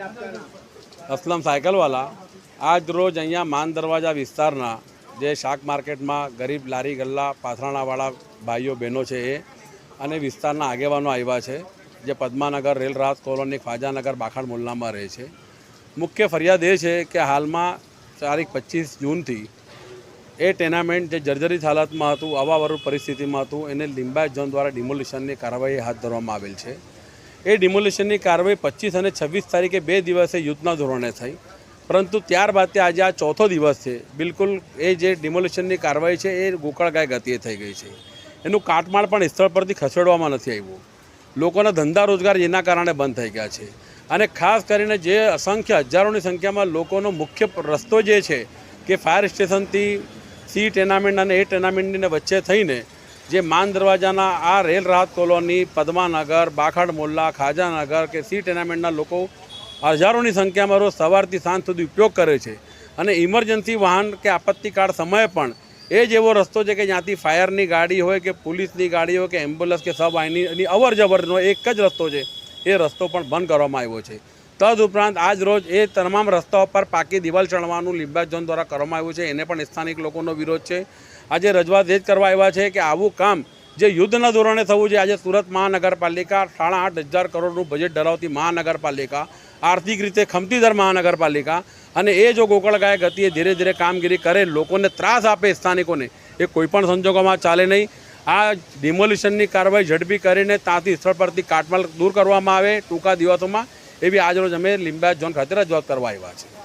અસલમ સાયકલવાલા આજ રોજ અહીંયા માન દરવાજા વિસ્તારના જે શાક માર્કેટમાં ગરીબ લારી ગલ્લા પાથરાણાવાળા ભાઈઓ બહેનો છે એ અને વિસ્તારના આગેવાનો આવ્યા છે, જે પદ્માનગર રેલ રાહત કોલોની ખ્વાજાનગર બાખાડ મુલ્લામાં રહે છે. મુખ્ય ફરિયાદ એ છે કે હાલમાં તારીખ પચીસ જૂનથી એ ટેનામેન્ટ જે જર્જરિત હાલતમાં હતું અવાવરું પરિસ્થિતિમાં હતું, એને લિંબાયત ઝોન દ્વારા ડિમોલિશનની કાર્યવાહી હાથ ધરવામાં આવેલ છે. એ ડિમોલિશનની કાર્યવાહી પચીસ અને છવ્વીસ તારીખે બે દિવસે યુદ્ધના ધોરણે થઈ. પરંતુ ત્યારબાદ તે આજે આ ચોથો દિવસ છે. બિલકુલ એ જે ડિમોલિશનની કાર્યવાહી છે, એ ગોકળગાય ગતિએ થઈ ગઈ છે. એનું કાટમાળ પણ સ્થળ પરથી ખસેડવામાં નથી આવ્યું. લોકોના ધંધા રોજગાર એના કારણે બંધ થઈ ગયા છે. અને ખાસ કરીને જે અસંખ્ય હજારોની સંખ્યામાં લોકોનો મુખ્ય રસ્તો જે છે, કે ફાયર સ્ટેશનથી સી ટેનામેન્ટ અને એ ટેનામેન્ટની વચ્ચે થઈને જે માન દરવાજાના આ રેલ રાહત કોલોની, પદ્માનગર, બાખાડ મોલ્લા, ખાજાનગર કે સી ટેનામેન્ટના લોકો હજારોની સંખ્યામાં રોજ સવારથી સાંજ સુધી ઉપયોગ કરે છે. અને ઇમરજન્સી વાહન કે આપત્તિકાળ સમયે પણ એ જ એવો રસ્તો છે કે જ્યાંથી ફાયરની ગાડી હોય કે પોલીસની ગાડી હોય કે એમ્બ્યુલન્સ કે સબ આઈની અવર જવરનો એક જ રસ્તો છે. એ રસ્તો પણ બંધ કરવામાં આવ્યો છે. તદ ઉપરાંત આજ રોજ એ તમામ રસ્તાઓ પર પાકી દિવાલ ચણવાનું લીંબાજ ઝોન દ્વારા કરવામાં આવ્યું છે. એને પણ સ્થાનિક લોકોનો વિરોધ છે. આજે રજૂઆત એ જ કરવા આવ્યા છે કે આવું કામ જે યુદ્ધના ધોરણે થવું છે, આજે સુરત મહાનગરપાલિકા સાડા આઠ હજાર કરોડનું બજેટ ધરાવતી મહાનગરપાલિકા, આર્થિક રીતે ખમતીદાર મહાનગરપાલિકા અને એ જો ગોકળગાય ગતિએ ધીરે ધીરે કામગીરી કરે, લોકોને ત્રાસ આપે સ્થાનિકોને, એ કોઈપણ સંજોગોમાં ચાલે નહીં. આ ડિમોલિશનની કાર્યવાહી ઝડપી કરીને ત્યાંથી સ્થળ પરથી કાટમાલ દૂર કરવામાં આવે, ટૂંકા દિવસોમાં એવી આજરોજ અમે લીંબાયત ઝોન ખાતે રજૂઆત કરવા આવ્યા છે